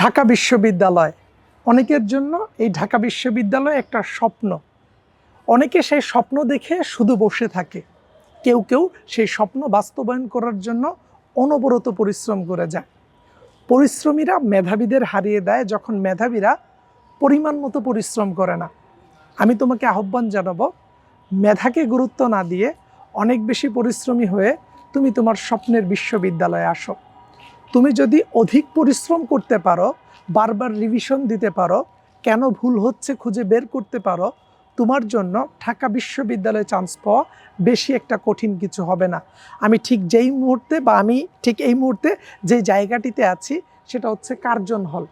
ঢাকা বিশ্ববিদ্যালয়। অনেকের জন্য এই ঢাকা বিশ্ববিদ্যালয় একটা স্বপ্ন। অনেকে সেই স্বপ্ন দেখে শুধু বসে থাকে। কেউ কেউ সেই স্বপ্ন বাস্তবায়ন করার জন্য অনবরত পরিশ্রম করে যায়। পরিশ্রমীরা মেধাবীদের হারিয়ে দেয় যখন মেধাবীরা পরিমাণ মতো পরিশ্রম করে না। আমি তোমাকে আহ্বান জানাব, মেধাকে গুরুত্ব না দিয়ে অনেক বেশি পরিশ্রমী হয়ে তুমি তোমার স্বপ্নের বিশ্ববিদ্যালয়ে আসো। তুমি যদি অধিক পরিশ্রম করতে পারো, বারবার রিভিশন দিতে পারো, কেন ভুল হচ্ছে খুঁজে বের করতে পারো, তোমার জন্য ঢাকা বিশ্ববিদ্যালয়ে চান্স পাওয়া বেশি একটা কঠিন কিছু হবে না। আমি ঠিক যেই মুহূর্তে বা আমি ঠিক এই মুহূর্তে যে জায়গাটিতে আছি, সেটা হচ্ছে কার্জন হল।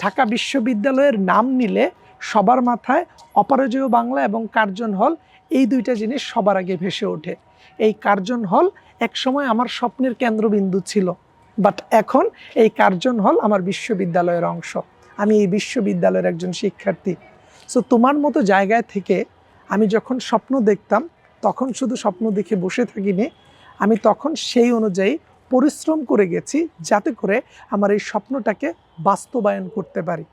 ঢাকা বিশ্ববিদ্যালয়ের নাম নিলে সবার মাথায় অপরাজয় বাংলা এবং কার্জন হল এই দুইটা জিনিস সবার আগে ভেসে ওঠে। এই কার্জন হল একসময় আমার স্বপ্নের কেন্দ্রবিন্দু ছিল। বাট এখন এই কার্জন হল আমার বিশ্ববিদ্যালয়ের অংশ। আমি এই বিশ্ববিদ্যালয়ের একজন শিক্ষার্থী। সো তোমার মতো জায়গায় থেকে আমি যখন স্বপ্ন দেখতাম, তখন শুধু স্বপ্ন দেখে বসে থাকিনি, আমি তখন সেই অনুযায়ী পরিশ্রম করে গেছি যাতে করে আমার এই স্বপ্নটাকে বাস্তবায়ন করতে পারি।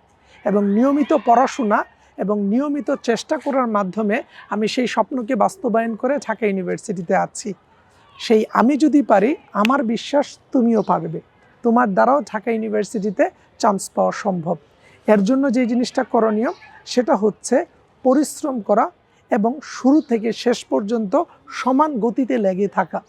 এবং নিয়মিত পড়াশোনা এবং নিয়মিত চেষ্টা করার মাধ্যমে আমি সেই স্বপ্নকে বাস্তবায়ন করে ঢাকা ইউনিভার্সিটিতে আছি। সেই আমি যদি পারি, আমার বিশ্বাস তুমিও পারবে তোমার দ্বারাও ঢাকা ইউনিভার্সিটিতে চান্স পাওয়া সম্ভব। এর জন্য যে জিনিসটা করণীয়, সেটা হচ্ছে পরিশ্রম করা এবং শুরু থেকে শেষ পর্যন্ত সমান গতিতে লেগে থাকা।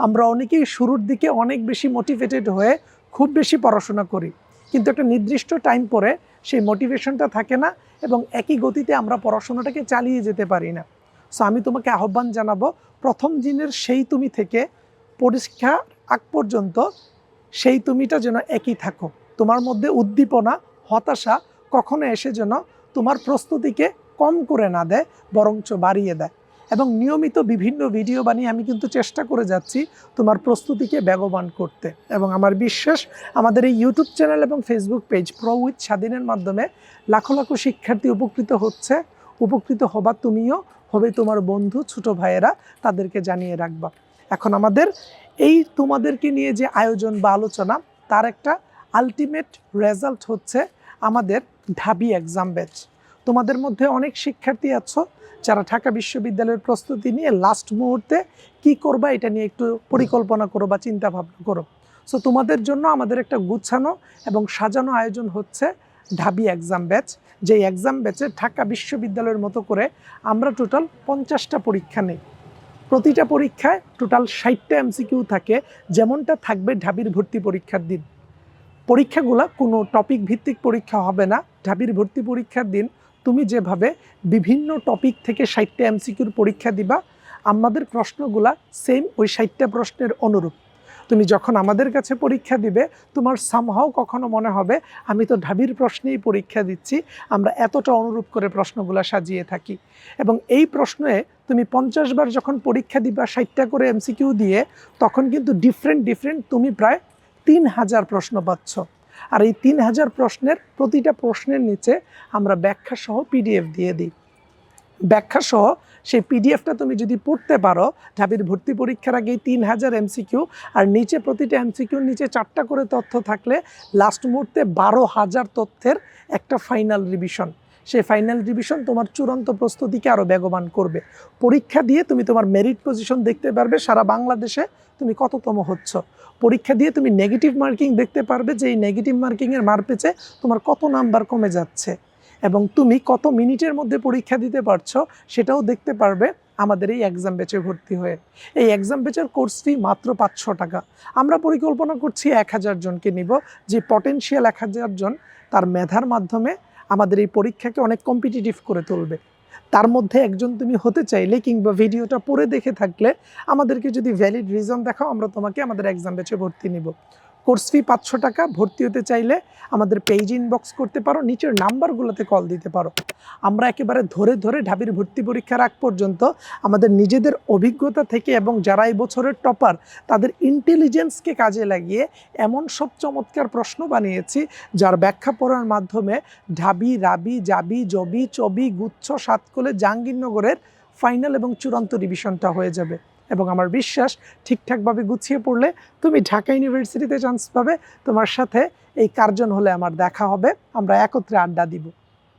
আমরা অনেকেই শুরুর দিকে অনেক বেশি মোটিভেটেড হয়ে খুব বেশি পড়াশোনা করি। কিন্তু একটা নির্দিষ্ট টাইম পরে সেই মোটিভেশনটা থাকে না এবং একই গতিতে আমরা পড়াশোনাটাকে চালিয়ে যেতে পারি না। সো আমি তোমাকে আহ্বান জানাব, প্রথম দিনের সেই তুমি থেকে পরীক্ষা আগ পর্যন্ত সেই তুমিটা যেন একই থাকো। তোমার মধ্যে উদ্দীপনা, হতাশা কখনো এসে যেন তোমার প্রস্তুতিকে কম করে না দেয়, বরঞ্চ বাড়িয়ে দেয়। এবং নিয়মিত বিভিন্ন ভিডিও বানিয়ে আমি কিন্তু চেষ্টা করে যাচ্ছি তোমার প্রস্তুতিকে বেগবান করতে। এবং আমার বিশ্বাস, আমাদের এই ইউটিউব চ্যানেল এবং ফেসবুক পেজ প্রো উইথ স্বাধীনের মাধ্যমে লাখো লাখো শিক্ষার্থী উপকৃত হচ্ছে। উপকৃত হবা তুমিও হবে তোমার বন্ধু, ছোট ভাইয়েরা, তাদেরকে জানিয়ে রাখবা। এখন আমাদের এই তোমাদেরকে নিয়ে যে আয়োজন বা আলোচনা, তার একটা আলটিমেট রেজাল্ট হচ্ছে আমাদের ঢাবি এক্সাম ব্যাচ তোমাদের মধ্যে অনেক শিক্ষার্থী আছো, যারা ঢাকা বিশ্ববিদ্যালয়ের প্রস্তুতি নিয়ে লাস্ট মুহূর্তে কি করবা এটা নিয়ে একটু পরিকল্পনা করো বা চিন্তা ভাবনা করো। সো তোমাদের জন্য আমাদের একটা গুছানো এবং সাজানো আয়োজন হচ্ছে ঢাবি এক্সাম ব্যাচ যে এক্সাম ব্যাচে ঢাকা বিশ্ববিদ্যালয়ের মতো করে আমরা টোটাল পঞ্চাশটা পরীক্ষা নেই। প্রতিটা পরীক্ষায় টোটাল ষাটটা এমসিকিউ থাকে, যেমনটা থাকবে ঢাবির ভর্তি পরীক্ষার দিন। পরীক্ষাগুলো কোনো টপিক ভিত্তিক পরীক্ষা হবে না। ঢাবির ভর্তি পরীক্ষার দিন তুমি যেভাবে বিভিন্ন টপিক থেকে ষাটটা এমসিকিউর পরীক্ষা দিবা, আমাদের প্রশ্নগুলা সেম ওই ষাটটা প্রশ্নের অনুরূপ। তুমি যখন আমাদের কাছে পরীক্ষা দিবে, তোমার সামহাও কখনো মনে হবে, আমি তো ঢাবির প্রশ্নেই পরীক্ষা দিচ্ছি, আমরা এতটা অনুরূপ করে প্রশ্নগুলো সাজিয়ে থাকি। এবং এই প্রশ্নে তুমি পঞ্চাশ বার যখন পরীক্ষা দিবা ষাটটা করে এমসিকিউ দিয়ে, তখন কিন্তু ডিফারেন্ট ডিফারেন্ট তুমি প্রায় তিন হাজার প্রশ্ন পাচ্ছ। আর এই তিন হাজার প্রশ্নের প্রতিটা প্রশ্নের নিচে আমরা ব্যাখ্যা সহ পিডিএফ দিয়ে দিই। ব্যাখ্যা সহ সেই পিডিএফটা তুমি যদি পড়তে পারো, ঢাবির ভর্তি পরীক্ষার আগেই তিন হাজার এমসিকিউ আর নিচে প্রতিটা এমসিকিউর নিচে চারটা করে তথ্য থাকলে লাস্ট মুহূর্তে বারো হাজার তথ্যের একটা ফাইনাল রিভিশন সেই ফাইনাল রিভিশন তোমার চূড়ান্ত প্রস্তুতিকে আরও বেগবান করবে। পরীক্ষা দিয়ে তুমি তোমার মেরিট পজিশন দেখতে পারবে, সারা বাংলাদেশে তুমি কততম হচ্ছ। পরীক্ষা দিয়ে তুমি নেগেটিভ মার্কিং দেখতে পারবে যে এই নেগেটিভ মার্কিংয়ের মারপেচে তোমার কত নাম্বার কমে যাচ্ছে। এবং তুমি কত মিনিটের মধ্যে পরীক্ষা দিতে পারছ সেটাও দেখতে পারবে আমাদের এই এক্সাম ব্যাচে ভর্তি হয়ে। এই এক্সাম ব্যাচের কোর্সটি মাত্র পাঁচশো টাকা। আমরা পরিকল্পনা করছি এক হাজার জনকে নিব, যে পটেনশিয়াল এক হাজার জন তার মেধার মাধ্যমে আমাদের এই পরীক্ষাকে অনেক কম্পিটিটিভ করে তুলবে। তার মধ্যে একজন তুমি হতে চাইলে কিংবা ভিডিওটা পড়ে দেখে থাকলে আমাদেরকে যদি ভ্যালিড রিজন দেখাও, আমরা তোমাকে আমাদের এক্সাম ব্যাচে ভর্তি নিব। কোর্স ফি পাঁচশো টাকা, ভর্তি হতে চাইলে আমাদের পেজ ইনবক্স করতে পারো, নিচের নাম্বারগুলোতে কল দিতে পারো। আমরা একেবারে ধরে ধরে ঢাবির ভর্তি পরীক্ষার আগ পর্যন্ত আমাদের নিজেদের অভিজ্ঞতা থেকে এবং যারা এই বছরের টপার তাদের ইন্টেলিজেন্সকে কাজে লাগিয়ে এমন সব চমৎকার প্রশ্ন বানিয়েছি, যার ব্যাখ্যা পড়ার মাধ্যমে ঢাবি, রাবি, জাবি, জবি, চবি, গুচ্ছ, সাতকলে, জাহাঙ্গীরনগরের ফাইনাল এবং চূড়ান্ত রিভিশনটা হয়ে যাবে। এবং আমার বিশ্বাস ঠিকঠাকভাবে গুছিয়ে পড়লে তুমি ঢাকা ইউনিভার্সিটিতে চান্স পাবে। তোমার সাথে এই কার্জন হলে আমার দেখা হবে। আমরা একত্রে আড্ডা দিব।